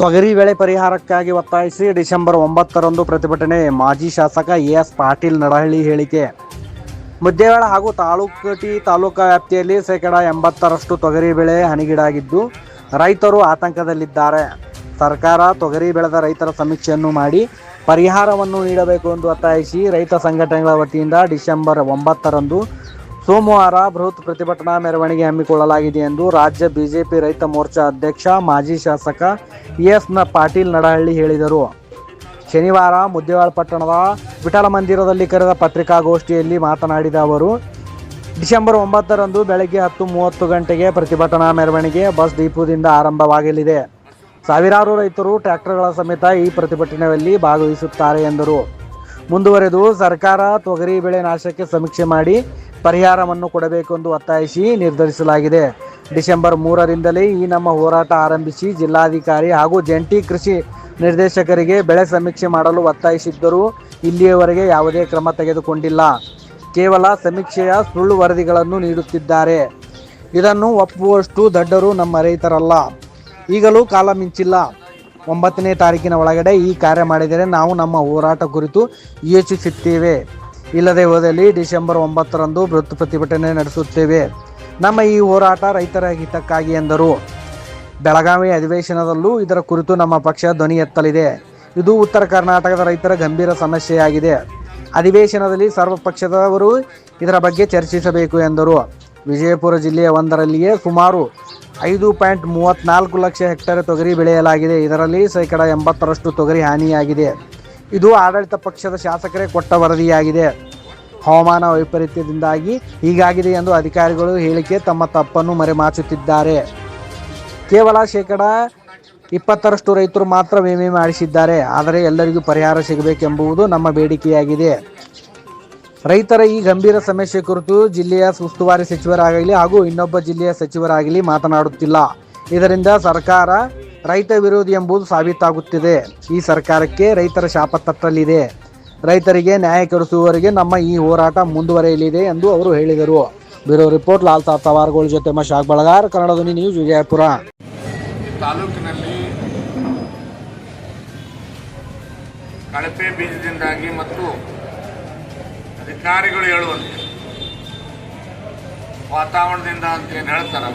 ತೊಗರಿ ಬೆಳೆ ಪರಿಹಾರಕ್ಕಾಗಿ ಒತ್ತಾಯಿಸಿ ಡಿಸೆಂಬರ್ ಒಂಬತ್ತರಂದು ಪ್ರತಿಭಟನೆ ಮಾಜಿ ಶಾಸಕ ಎಸ್ ಪಾಟೀಲ್ ನಡಹಳ್ಳಿ ಹೇಳಿಕೆ. ಮುದ್ದೇವಾಡ ಹಾಗೂ ತಾಲೂಕಟಿ ತಾಲೂಕಾ ವ್ಯಾಪ್ತಿಯಲ್ಲಿ ಶೇಕಡ ಎಂಬತ್ತರಷ್ಟು ತೊಗರಿ ಬೆಳೆ ಹನಿಗೀಡಾಗಿದ್ದು ರೈತರು ಆತಂಕದಲ್ಲಿದ್ದಾರೆ. ಸರ್ಕಾರ ತೊಗರಿ ಬೆಳೆದ ರೈತರ ಸಮೀಕ್ಷೆಯನ್ನು ಮಾಡಿ ಪರಿಹಾರವನ್ನು ನೀಡಬೇಕು ಎಂದು ಒತ್ತಾಯಿಸಿ ರೈತ ಸಂಘಟನೆಗಳ ವತಿಯಿಂದ ಡಿಸೆಂಬರ್ ಒಂಬತ್ತರಂದು ಸೋಮವಾರ ಬೃಹತ್ ಪ್ರತಿಭಟನಾ ಮೆರವಣಿಗೆ ಹಮ್ಮಿಕೊಳ್ಳಲಾಗಿದೆ ಎಂದು ರಾಜ್ಯ ಬಿಜೆಪಿ ರೈತ ಮೋರ್ಚಾ ಅಧ್ಯಕ್ಷ, ಮಾಜಿ ಶಾಸಕ ಎಸ್ನ ಪಾಟೀಲ್ ನಡಹಳ್ಳಿ ಹೇಳಿದರು. ಶನಿವಾರ ಮುದ್ದೇವಾಳ ಪಟ್ಟಣದ ವಿಠಲ ಮಂದಿರದಲ್ಲಿ ಕರೆದ ಪತ್ರಿಕಾಗೋಷ್ಠಿಯಲ್ಲಿ ಮಾತನಾಡಿದ ಅವರು, ಡಿಸೆಂಬರ್ ಒಂಬತ್ತರಂದು ಬೆಳಗ್ಗೆ ಹತ್ತು ಮೂವತ್ತು ಗಂಟೆಗೆ ಪ್ರತಿಭಟನಾ ಮೆರವಣಿಗೆ ಬಸ್ ಡಿಪೋದಿಂದ ಆರಂಭವಾಗಲಿದೆ. ಸಾವಿರಾರು ರೈತರು ಟ್ರ್ಯಾಕ್ಟರ್ಗಳ ಸಮೇತ ಈ ಪ್ರತಿಭಟನೆಯಲ್ಲಿ ಭಾಗವಹಿಸುತ್ತಾರೆ ಎಂದರು. ಮುಂದುವರೆದು ಸರ್ಕಾರ ತೊಗರಿ ಬೆಳೆ ನಾಶಕ್ಕೆ ಸಮೀಕ್ಷೆ ಮಾಡಿ ಪರಿಹಾರವನ್ನು ಕೊಡಬೇಕು ಎಂದು ಒತ್ತಾಯಿಸಿ ನಿರ್ಧರಿಸಲಾಗಿದೆ. ಡಿಸೆಂಬರ್ ಮೂರರಿಂದಲೇ ಈ ನಮ್ಮ ಹೋರಾಟ ಆರಂಭಿಸಿ ಜಿಲ್ಲಾಧಿಕಾರಿ ಹಾಗೂ ಜಂಟಿ ಕೃಷಿ ನಿರ್ದೇಶಕರಿಗೆ ಬೆಳೆ ಸಮೀಕ್ಷೆ ಮಾಡಲು ಒತ್ತಾಯಿಸಿದ್ದರೂ ಇಲ್ಲಿಯವರೆಗೆ ಯಾವುದೇ ಕ್ರಮ ತೆಗೆದುಕೊಂಡಿಲ್ಲ. ಕೇವಲ ಸಮೀಕ್ಷೆಯ ಸುಳ್ಳು ವರದಿಗಳನ್ನು ನೀಡುತ್ತಿದ್ದಾರೆ. ಇದನ್ನು ಒಪ್ಪುವಷ್ಟು ದಡ್ಡರು ನಮ್ಮ ರೈತರಲ್ಲ. ಈಗಲೂ ಕಾಲ ಮಿಂಚಿಲ್ಲ. ಒಂಬತ್ತನೇ ತಾರೀಕಿನ ಒಳಗಡೆ ಈ ಕಾರ್ಯ ಮಾಡಿದರೆ ನಾವು ನಮ್ಮ ಹೋರಾಟ ಕುರಿತು ಯೋಚಿಸುತ್ತೇವೆ. ಇಲ್ಲದೆ ಹೋದಲ್ಲಿ ಡಿಸೆಂಬರ್ ಒಂಬತ್ತರಂದು ಬೃಹತ್ ಪ್ರತಿಭಟನೆ ನಡೆಸುತ್ತೇವೆ. ನಮ್ಮ ಈ ಹೋರಾಟ ರೈತರ ಹಿತಕ್ಕಾಗಿ ಎಂದರು. ಬೆಳಗಾವಿ ಅಧಿವೇಶನದಲ್ಲೂ ಇದರ ಕುರಿತು ನಮ್ಮ ಪಕ್ಷ ಧ್ವನಿ ಎತ್ತಲಿದೆ. ಇದು ಉತ್ತರ ಕರ್ನಾಟಕದ ರೈತರ ಗಂಭೀರ ಸಮಸ್ಯೆಯಾಗಿದೆ. ಅಧಿವೇಶನದಲ್ಲಿ ಸರ್ವಪಕ್ಷದವರು ಇದರ ಬಗ್ಗೆ ಚರ್ಚಿಸಬೇಕು ಎಂದರು. ವಿಜಯಪುರ ಜಿಲ್ಲೆಯ ಒಂದರಲ್ಲಿಯೇ ಸುಮಾರು ಐದು ಪಾಯಿಂಟ್ ಮೂವತ್ತ್ನಾಲ್ಕು ಲಕ್ಷ ಹೆಕ್ಟೇರ್ ತೊಗರಿ ಬೆಳೆಯಲಾಗಿದೆ. ಇದರಲ್ಲಿ ಶೇಕಡ ಎಂಬತ್ತರಷ್ಟು ತೊಗರಿ ಹಾನಿಯಾಗಿದೆ. ಇದು ಆಡಳಿತ ಪಕ್ಷದ ಶಾಸಕರೇ ಕೊಟ್ಟ ವರದಿಯಾಗಿದೆ. ಹವಾಮಾನ ವೈಪರೀತ್ಯದಿಂದಾಗಿ ಹೀಗಾಗಿದೆ ಎಂದು ಅಧಿಕಾರಿಗಳು ಹೇಳಿಕೆ ತಮ್ಮ ತಪ್ಪನ್ನು ಮರೆಮಾಚುತ್ತಿದ್ದಾರೆ. ಕೇವಲ ಶೇಕಡ ಇಪ್ಪತ್ತರಷ್ಟು ರೈತರು ಮಾತ್ರ ವಿಮೆ ಮಾಡಿಸಿದ್ದಾರೆ. ಆದರೆ ಎಲ್ಲರಿಗೂ ಪರಿಹಾರ ಸಿಗಬೇಕೆಂಬುದು ನಮ್ಮ ಬೇಡಿಕೆಯಾಗಿದೆ. ರೈತರ ಈ ಗಂಭೀರ ಸಮಸ್ಯೆ ಕುರಿತು ಜಿಲ್ಲೆಯ ಉಸ್ತುವಾರಿ ಸಚಿವರಾಗಲಿ ಹಾಗೂ ಇನ್ನೊಬ್ಬ ಜಿಲ್ಲೆಯ ಸಚಿವರಾಗಲಿ ಮಾತನಾಡುತ್ತಿಲ್ಲ. ಇದರಿಂದ ಸರ್ಕಾರ ರೈತ ವಿರೋಧಿ ಎಂಬುದು ಸಾಬೀತಾಗುತ್ತಿದೆ. ಈ ಸರ್ಕಾರಕ್ಕೆ ರೈತರ ಶಾಪ ತಟ್ಟಲಿದೆ. ರೈತರಿಗೆ ನ್ಯಾಯ ಕೊಡಿಸುವವರೆಗೆ ನಮ್ಮ ಈ ಹೋರಾಟ ಮುಂದುವರೆಯಲಿದೆ ಎಂದು ಅವರು ಹೇಳಿದರು. ಬ್ಯೂರೋ ರಿಪೋರ್ಟ್, ಲಾಲ್ ಸಾಬ್ ಸವಾರ್ಗಳ ಜೊತೆ ಮಶಾಕ್ ಬಳಗಾರ್ ಕನ್ನಡ ಧ್ವನಿ ನ್ಯೂಸ್, ವಿಜಯಪುರ. ತಾಲೂಕಿನಲ್ಲಿ ಕಳಪೆ ಬೀಜದಿಂದಾಗಿ ಮತ್ತು ಅಧಿಕಾರಿಗಳು ಹೇಳುವಂತೆ ವಾತಾವರಣದಿಂದ ಅಂತ ಏನು ಹೇಳ್ತಾರೆ?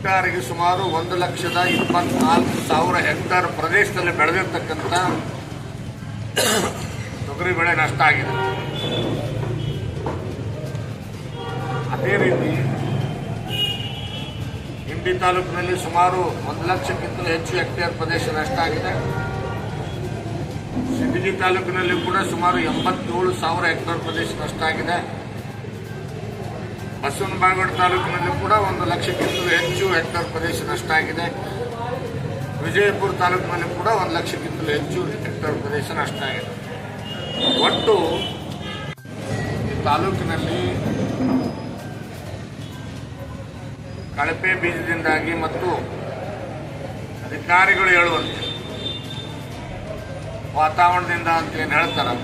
ಒಟ್ಟಾರೆಗೆ ಸುಮಾರು ಒಂದು ಲಕ್ಷದ ಇಪ್ಪತ್ನಾಲ್ಕು ಸಾವಿರ ಹೆಕ್ಟಾರ್ ಪ್ರದೇಶದಲ್ಲಿ ಬೆಳೆದಿರ್ತಕ್ಕಂಥ ತೊಗರಿ ಬೆಳೆ ನಷ್ಟ ಆಗಿದೆ. ಅದೇ ರೀತಿ ಹಿಂಡಿ ತಾಲೂಕಿನಲ್ಲಿ ಸುಮಾರು ಒಂದು ಲಕ್ಷಕ್ಕಿಂತಲೂ ಹೆಚ್ಚು ಹೆಕ್ಟೇರ್ ಪ್ರದೇಶ ನಷ್ಟ ಆಗಿದೆ. ಸಿಂದಗಿ ತಾಲೂಕಿನಲ್ಲಿ ಕೂಡ ಸುಮಾರು ಎಂಬತ್ತೇಳು ಸಾವಿರ ಹೆಕ್ಟೇರ್ ಪ್ರದೇಶ ನಷ್ಟ ಆಗಿದೆ. ಬಸವನ ಬಾಗೇವಾಡಿ ತಾಲೂಕಿನಲ್ಲಿ ಕೂಡ ಒಂದು ಲಕ್ಷಕ್ಕಿಂತ ಹೆಚ್ಚು ಹೆಕ್ಟರ್ ಪ್ರದೇಶ ನಷ್ಟ ಆಗಿದೆ. ವಿಜಯಪುರ ತಾಲೂಕಿನಲ್ಲಿ ಕೂಡ ಒಂದು ಲಕ್ಷಕ್ಕಿಂತ ಹೆಚ್ಚು ಹೆಕ್ಟರ್ ಪ್ರದೇಶ ನಷ್ಟ ಆಗಿದೆ. ಒಟ್ಟು ಈ ತಾಲೂಕಿನಲ್ಲಿ ಕಳಪೆ ಬೀಜದಿಂದಾಗಿ ಮತ್ತು ಅಧಿಕಾರಿಗಳು ಹೇಳುವಂತೆ ವಾತಾವರಣದಿಂದ ಅಂತ ಏನು ಹೇಳ್ತಾರೆ?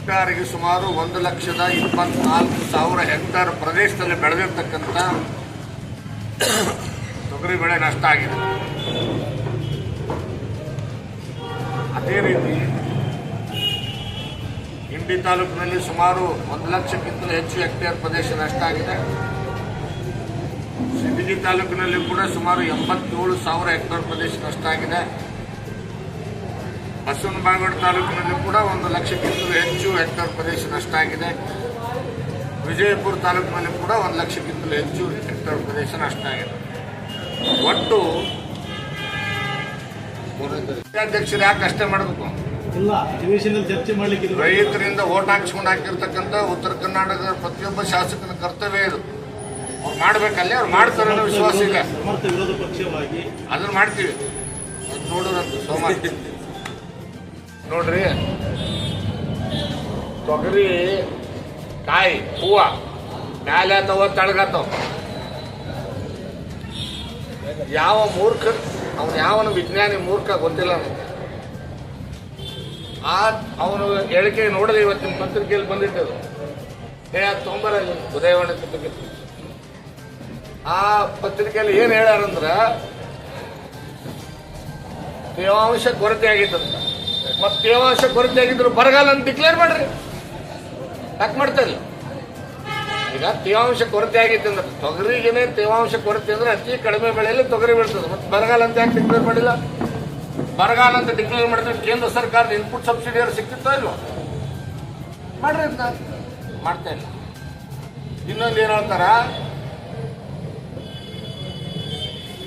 ಒಟ್ಟಾರೆಗೆ ಸುಮಾರು ಒಂದು ಲಕ್ಷದ ಇಪ್ಪತ್ನಾಲ್ಕು ಸಾವಿರ ಹೆಕ್ಟೇರ್ ಪ್ರದೇಶದಲ್ಲಿ ಬೆಳೆದಿರ್ತಕ್ಕಂಥ ತೊಗರಿ ಬೆಳೆ ನಷ್ಟ ಆಗಿದೆ. ಅದೇ ರೀತಿ ಹಿಂಡಿ ತಾಲೂಕಿನಲ್ಲಿ ಸುಮಾರು ಒಂದು ಲಕ್ಷಕ್ಕಿಂತಲೂ ಹೆಚ್ಚು ಹೆಕ್ಟೇರ್ ಪ್ರದೇಶ ನಷ್ಟ ಆಗಿದೆ. ಸಿಬಿಜಿ ತಾಲೂಕಿನಲ್ಲಿ ಕೂಡ ಸುಮಾರು ಎಂಬತ್ತೇಳು ಸಾವಿರ ಹೆಕ್ಟೇರ್ ಪ್ರದೇಶ ನಷ್ಟ ಆಗಿದೆ. ಬಸವನ ಬಾಗೇವಾಡಿ ತಾಲೂಕಿನಲ್ಲಿ ಕೂಡ ಒಂದು ಲಕ್ಷಕ್ಕಿಂತ ಹೆಚ್ಚು ಹೆಕ್ಟರ್ ಪ್ರದೇಶ ನಷ್ಟ ಆಗಿದೆ. ವಿಜಯಪುರ ತಾಲೂಕಿನಲ್ಲಿ ಕೂಡ ಒಂದು ಲಕ್ಷಕ್ಕಿಂತ ಹೆಚ್ಚು ಹೆಕ್ಟರ್ ಪ್ರದೇಶ ನಷ್ಟ ಆಗಿದೆ. ಒಟ್ಟು ಅಧ್ಯಕ್ಷರು ಯಾಕೆ ಅಷ್ಟೇ ಮಾಡಬೇಕು? ಇಲ್ಲ ಅಧಿವೇಶನದಲ್ಲಿ ಚರ್ಚೆ ಮಾಡ್ಲಿಕ್ಕೆ ಇದು ರೈತರಿಂದ ಓಟ್ ಹಾಕಿಸ್ಕೊಂಡು ಹಾಕಿರ್ತಕ್ಕಂಥ ಉತ್ತರ ಕರ್ನಾಟಕದ ಪ್ರತಿಯೊಬ್ಬ ಶಾಸಕನ ಕರ್ತವ್ಯ ಇದು. ಅವ್ರು ಮಾಡ್ಬೇಕಲ್ಲೇ ಅವ್ರು ಮಾಡ್ತಾರೆ ಅನ್ನೋ ವಿಶ್ವಾಸ ಇಲ್ಲ. ಅದನ್ನ ಮಾಡ್ತೀವಿ. ಅದು ನೋಡೋದಂತ ಸೋಮವಾರ ನೋಡ್ರಿ. ತೊಗರಿ, ಕಾಯಿ, ಹೂವ, ಮ್ಯಾಲೆ ಆತವ ತಳಗತ್ತವ. ಯಾವ ಮೂರ್ಖ, ಅವನು ಯಾವನ ವಿಜ್ಞಾನಿ ಮೂರ್ಖ ಗೊತ್ತಿಲ್ಲ ನನಗೆ ಆ, ಅವನು ಹೇಳಿಕೆ ನೋಡಿದೆ ಇವತ್ತಿನ ಪತ್ರಿಕೆಯಲ್ಲಿ ಬಂದಿಟ್ಟದು ಹೇ ಅದು ತೊಂಬರ ಉದಯವಾಣಿ ಪತ್ರಿಕೆ. ಆ ಪತ್ರಿಕೆಯಲ್ಲಿ ಏನು ಹೇಳ್ಯಾರಂದ್ರ, ತೇವಾಂಶ ಕೊರತೆ ಆಗಿತ್ತಂತ ಮತ್ತೆ ತೇವಾಂಶ ಕೊರತೆ ಆಗಿದ್ರು ಬರಗಾಲ ಅಂತ ಡಿಕ್ಲೇರ್ ಮಾಡ್ರಿ. ಯಾಕೆ ಮಾಡ್ತಾ ಇಲ್ಲ? ಈಗ ತೇವಾಂಶ ಕೊರತೆ ಆಗಿತ್ತು ಅಂದ್ರೆ ತೊಗರಿಗೆನೆ ತೇವಾಂಶ ಕೊರತೆ ಅಂದ್ರೆ ಅತಿ ಕಡಿಮೆ ಬೆಳೆಯಲ್ಲಿ ತೊಗರಿ ಬೀಳ್ತದೆ. ಮತ್ತೆ ಬರಗಾಲ ಅಂತ ಯಾಕೆ ಡಿಕ್ಲೇರ್ ಮಾಡಿಲ್ಲ? ಬರಗಾಲ ಅಂತ ಡಿಕ್ಲೇರ್ ಮಾಡಿದ್ರೆ ಕೇಂದ್ರ ಸರ್ಕಾರದ ಇನ್ಪುಟ್ ಸಬ್ಸಿಡಿ ಸಿಕ್ತಿತ್ತೋ ಇಲ್ವೋ? ಮಾಡ್ರಿ ಅಂತ. ಮಾಡ್ತಾ ಇಲ್ಲ. ಇನ್ನೊಂದು ಏನು ಹೇಳ್ತಾರ?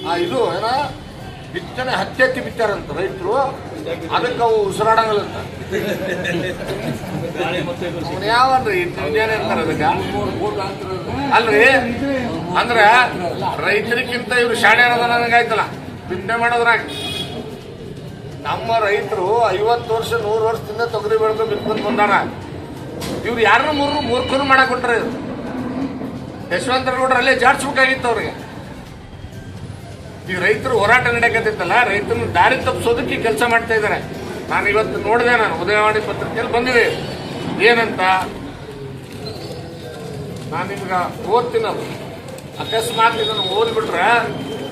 ಆ ಇದು ಏನ ಬಿತ್ತನೆ ಹತ್ತಿ ಬಿತ್ತಾರಂತ ರೈತರು. ಅದಕ್ಕೆ ಅವು ಅದಕ್ಕ? ಅಲ್ರಿ? ಅಂದ್ರ ರೈತರಿಗಿಂತ ಇವ್ರು ಶಾಣೆ ಅನ್ನೋದು ನನಗಾಯ್ತಲ್ಲ ಬಿತ್ತನೆ ಮಾಡೋದ್ರಾಗ. ನಮ್ಮ ರೈತರು ಐವತ್ತು ವರ್ಷ, ನೂರು ವರ್ಷದಿಂದ ತೊಗರಿ ಬೆಳೆದು ಬಿತ್ಕೊಂಡ್ ಬಂದಾರ. ಇವ್ರು ಯಾರು ಮೂರು ಮೂರ್ಖರು ಮಾಡಕ್ ಕೊಟ್ರ. ಇವ್ರು ನೋಡ್ರಿ ಅಲ್ಲೇ ಜಾಡ್ಸ್ಬೇಕಾಗಿತ್ತು ಅವ್ರಿಗೆ. ಈ ರೈತರು ಹೋರಾಟ ನಡೆಯಕತ್ತಿತ್ತಲ್ಲ, ರೈತರನ್ನ ದಾರಿ ತಪ್ಪಿಸೋದಕ್ಕೆ ಕೆಲಸ ಮಾಡ್ತಾ ಇದ್ದಾರೆ ನಾನು ಇವತ್ತು ನೋಡಿದೆ, ನಾನು ಉದಯವಾಣಿ ಪತ್ರಿಕೆಯಲ್ಲಿ ಬಂದಿದೆ. ಏನಂತ? ನಾನು ನಿಮ್ಗೆ ಓದ್ತೀನಿ ಅಕಸ್ಮಾತ್ ಇದನ್ನು ಓದ್ಬಿಟ್ರೆ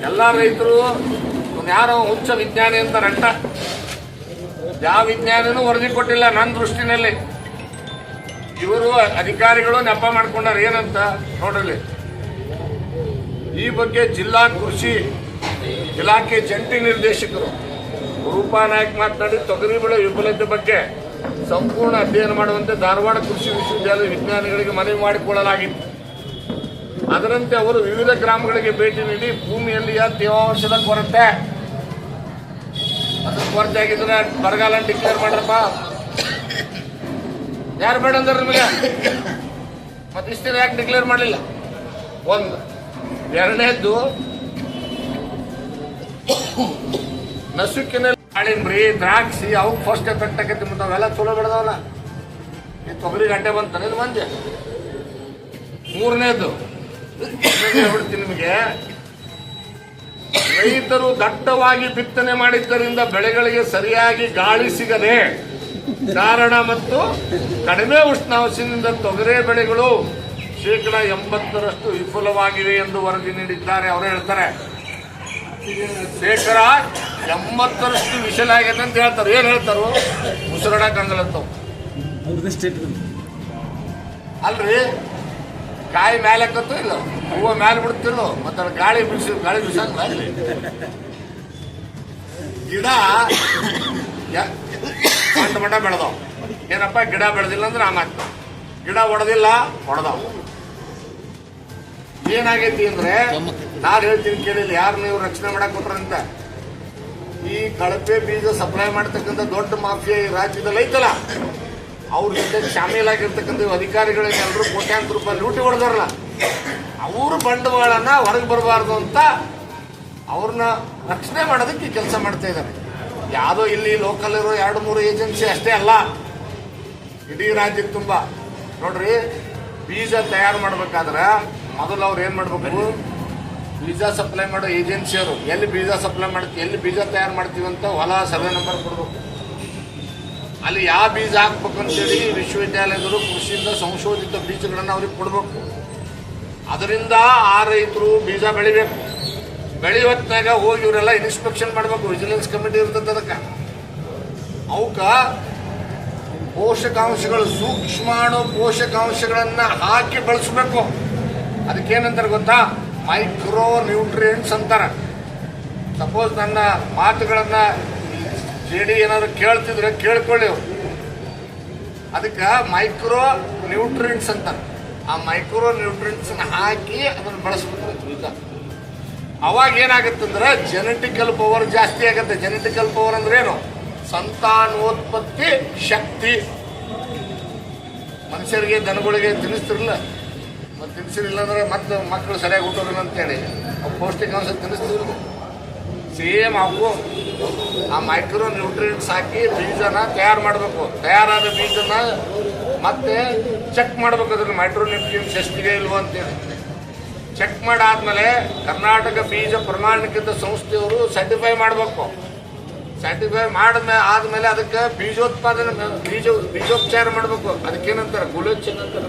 ಎಲ್ಲ ರೈತರು ಯಾರೋ ಉಚ್ಚ ವಿಜ್ಞಾನಿ ಅಂತ ರಟ್ಟ ಯಾವ ವಿಜ್ಞಾನಿನೂ ವರದಿ ಕೊಟ್ಟಿಲ್ಲ ನನ್ನ ದೃಷ್ಟಿನಲ್ಲಿ. ಇವರು ಅಧಿಕಾರಿಗಳು ನೆಪ ಮಾಡ್ಕೊಂಡಾರ ಏನಂತ ನೋಡ್ರಲ್ಲಿ ಈ ಬಗ್ಗೆ ಜಿಲ್ಲಾ ಕೃಷಿ ಇಲಾಖೆ ಜಂಟಿ ನಿರ್ದೇಶಕರು ರೂಪಾ ನಾಯ್ಕ್ ಮಾತನಾಡಿ, ತೊಗರಿ ಬೆಳೆ ವಿಫಲತೆ ಬಗ್ಗೆ ಸಂಪೂರ್ಣ ಅಧ್ಯಯನ ಮಾಡುವಂತೆ ಧಾರವಾಡ ಕೃಷಿ ವಿಶ್ವವಿದ್ಯಾಲಯ ವಿಜ್ಞಾನಿಗಳಿಗೆ ಮನವಿ ಮಾಡಿಕೊಳ್ಳಲಾಗಿತ್ತು. ಅದರಂತೆ ಅವರು ವಿವಿಧ ಗ್ರಾಮಗಳಿಗೆ ಭೇಟಿ ನೀಡಿ ಭೂಮಿಯಲ್ಲಿಯ ತೇವಾಂಶದ ಕೊರತೆ. ಅದರ ಕೊರತೆ ಆಗಿದ್ರೆ ಬರಗಾಲ ಡಿಕ್ಲೇರ್ ಮಾಡ್ರಪ್ಪ. ಯಾರು ಬೇಡ ನಿಮಗೆ? ಮತ್ತೆ ಇಷ್ಟೇ ಯಾಕೆ ಡಿಕ್ಲೇರ್ ಮಾಡಲಿಲ್ಲ? ಒಂದು. ಎರಡನೇದ್ದು ನಸುಕಿನ ಆಳಿನ್ರಿ ದ್ರಾಕ್ಷಿ, ಅವು ಫಸ್ಟ್ ಎಫೆಕ್ಟ್ ಮತ್ತೆ ಅವೆಲ್ಲ ಚಲೋ ಬೆಳೆದವಲ್ಲ ಈ ತೊಗರಿ ಗಂಟೆ ಬಂತಾನೆ ಇದು ಮಂಜೆ ಮೂರನೇದು. ಹೇಳ್ಬಿಡ್ತೀನಿ ನಿಮಗೆ. ರೈತರು ದಟ್ಟವಾಗಿ ಬಿತ್ತನೆ ಮಾಡಿದ್ದರಿಂದ ಬೆಳೆಗಳಿಗೆ ಸರಿಯಾಗಿ ಗಾಳಿ ಸಿಗದೆ ಕಾರಣ ಮತ್ತು ಕಡಿಮೆ ಉಷ್ಣಾಂಶದಿಂದ ತೊಗರೆ ಬೆಳೆಗಳು ಶೇಕಡ ಎಂಬತ್ತರಷ್ಟು ವಿಫುಲವಾಗಿವೆ ಎಂದು ವರದಿ ನೀಡಿದ್ದಾರೆ. ಅವರು ಹೇಳ್ತಾರೆ. ಶೇಕಡ ಎಂಬತ್ತರಷ್ಟು ಆಗಿದೆ ಅಂತ ಹೇಳ್ತಾರೆ. ಏನು ಹೇಳ್ತಾರೋ? ಉಸಿರಾಡಕ್ಕಂಗಲಂತವ್ ಅಲ್ರಿ? ಕಾಯಿ ಮೇಲೆ ಹಾಕತ್ತೋ ಇಲ್ಲ? ಹೂವು ಮೇಲೆ ಬಿಡ್ತಿಲ್ಲೋ ಮತ್ತೆ ಗಾಳಿ ಬಿಡಿಸಿ ಗಾಳಿ ಬಿಡಿಸಂಗ್ ಅಲ್ಲಿ ಗಿಡ ಮಂಡ ಮಂಡ ಬೆಳೆದವು. ಏನಪ್ಪ? ಗಿಡ ಬೆಳೆದಿಲ್ಲ ಅಂದ್ರೆ ಆಮಾಯ್ತು ಗಿಡ ಹೊಡೆದಿಲ್ಲ ಹೊಡೆದವು ಏನಾಗೈತಿ ಅಂದ್ರೆ ನಾನು ಹೇಳ್ತೀನಿ ಕೇಳಿಲ್ಲ ಯಾರು ನೀವು ರಕ್ಷಣೆ ಮಾಡಕ್ ಕೊಟ್ರಂತ ಈ ಕಳಪೆ ಬೀಜ ಸಪ್ಲೈ ಮಾಡ್ತಕ್ಕಂಥ ದೊಡ್ಡ ಮಾಫಿಯಾ ಈ ರಾಜ್ಯದಲ್ಲಿ ಐತಲ್ಲ? ಅವ್ರ ಜೊತೆ ಶಾಮೀಲಾಗಿರ್ತಕ್ಕಂಥ ಎಲ್ಲರೂ ಕೋಟ್ಯಾಂತರ ರೂಪಾಯಿ ಲೂಟಿ ಹೊಡೆದಾರಲ್ಲ? ಅವ್ರ ಬಂಡವಾಳನ ಹೊರಗೆ ಬರಬಾರ್ದು ಅಂತ ಅವ್ರನ್ನ ರಕ್ಷಣೆ ಮಾಡೋದಕ್ಕೆ ಕೆಲಸ ಮಾಡ್ತಾ ಇದ್ದಾರೆ ಯಾವುದೋ ಇಲ್ಲಿ ಲೋಕಲ್ ಇರೋ ಎರಡು ಮೂರು ಏಜೆನ್ಸಿ ಅಷ್ಟೇ ಅಲ್ಲ. ಇಡೀ ರಾಜ್ಯಕ್ಕೆ ತುಂಬ. ನೋಡ್ರಿ, ಬೀಜ ತಯಾರು ಮಾಡ್ಬೇಕಾದ್ರೆ ಮೊದಲು ಅವ್ರು ಏನ್ ಮಾಡ್ಬೇಕು? ಬೀಜ ಸಪ್ಲೈ ಮಾಡೋ ಏಜೆನ್ಸಿಯವರು ಎಲ್ಲಿ ಬೀಜ ಸಪ್ಲೈ ಮಾಡ್ತೀವಿ ಎಲ್ಲಿ ಬೀಜ ತಯಾರು ಮಾಡ್ತೀವಿ ಅಂತ ಹೊಲ ಸರ್ವೆ ನಂಬರ್ ಕೊಡ್ಬೇಕು. ಅಲ್ಲಿ ಯಾವ ಬೀಜ ಹಾಕ್ಬೇಕು ಅಂತೇಳಿ ವಿಶ್ವವಿದ್ಯಾಲಯಗಳು ಕೃಷಿಯಿಂದ ಸಂಶೋಧಿತ ಬೀಜಗಳನ್ನು ಅವ್ರಿಗೆ ಕೊಡ್ಬೇಕು. ಅದರಿಂದ ಆ ರೈತರು ಬೀಜ ಬೆಳಿಬೇಕು. ಬೆಳೆಯೋ ಹೊತ್ತಿನಾಗ ಹೋಗಿ ಇವರೆಲ್ಲ ಇನ್ಸ್ಪೆಕ್ಷನ್ ಮಾಡಬೇಕು. ವಿಜಿಲೆನ್ಸ್ ಕಮಿಟಿ ಇರ್ತದೆ ಅದಕ್ಕೆ. ಅವಕ್ಕ ಪೋಷಕಾಂಶಗಳು, ಸೂಕ್ಷ್ಮಾಣು ಪೋಷಕಾಂಶಗಳನ್ನು ಹಾಕಿ ಬಳಸಬೇಕು. ಅದಕ್ಕೇನಂತಾರೆ ಗೊತ್ತಾ? ಮೈಕ್ರೋ ನ್ಯೂಟ್ರಿಯೆಂಟ್ಸ್ ಅಂತಾರೆ. ಸಪೋಸ್ ನನ್ನ ಮಾತುಗಳನ್ನು ಜೆ ಡಿ ಏನಾದ್ರು ಕೇಳ್ತಿದ್ರೆ ಕೇಳ್ಕೊಳ್ಳಿ ಅದಕ್ಕೆ ಮೈಕ್ರೋ ನ್ಯೂಟ್ರಿಯೆಂಟ್ಸ್ ಅಂತಾರೆ. ಆ ಮೈಕ್ರೋ ನ್ಯೂಟ್ರಿಯೆಂಟ್ಸನ್ನ ಹಾಕಿ ಅದನ್ನು ಬಳಸ್ಬೇಕು ಅವಾಗ ಏನಾಗುತ್ತಂದ್ರೆ ಜೆನೆಟಿಕಲ್ ಪವರ್ ಜಾಸ್ತಿ ಆಗುತ್ತೆ. ಜೆನೆಟಿಕಲ್ ಪವರ್ ಅಂದ್ರೆ ಏನು ಸಂತಾನೋತ್ಪತ್ತಿ ಶಕ್ತಿ. ಮನುಷ್ಯರಿಗೆ ದನಗಳಿಗೆ ತಿನ್ನಿಸ್ತಿರಲಿಲ್ಲ ಮತ್ತೆ ಅಂದ್ರೆ ಮತ್ತೆ ಮಕ್ಕಳು ಸರಿಯಾಗಿ ಹುಟ್ಟೋದಿಲ್ಲ ಅಂತೇಳಿ. ಅವು ಪೌಷ್ಟಿಕಾಂಶ ತಿನ್ನಿಸ್ತಿದ್ರು ಸೇಮ್ ಅವು. ಆ ಮೈಕ್ರೋ ನ್ಯೂಟ್ರಿಯೆಂಟ್ಸ್ ಹಾಕಿ ಬೀಜನ ತಯಾರು ಮಾಡಬೇಕು. ತಯಾರಾದ ಬೀಜನ ಮತ್ತೆ ಚೆಕ್ ಮಾಡ್ಬೇಕು ಅದ್ರಲ್ಲಿ ಮೈಕ್ರೋ ನ್ಯೂಟ್ರಿಯೆಂಟ್ಸ್ ಎಷ್ಟಿದೆ ಇಲ್ವೋ ಅಂತೇಳಿ. ಚೆಕ್ ಮಾಡಾದ್ಮೇಲೆ ಕರ್ನಾಟಕ ಬೀಜ ಪ್ರಮಾಣಿಕೃತ ಸಂಸ್ಥೆಯವರು ಸರ್ಟಿಫೈ ಮಾಡಬೇಕು. ಸರ್ಟಿಫೈ ಮಾಡಿದ್ಮೇಲೆ ಆದ್ಮೇಲೆ ಅದಕ್ಕೆ ಬೀಜೋತ್ಪಾದನೆ ಬೀಜ ಬೀಜೋಪಚಾರ ಮಾಡಬೇಕು. ಅದಕ್ಕೇನಂತಾರೆ? ಗುಲೇಚನ್ ಅಂತಾರೆ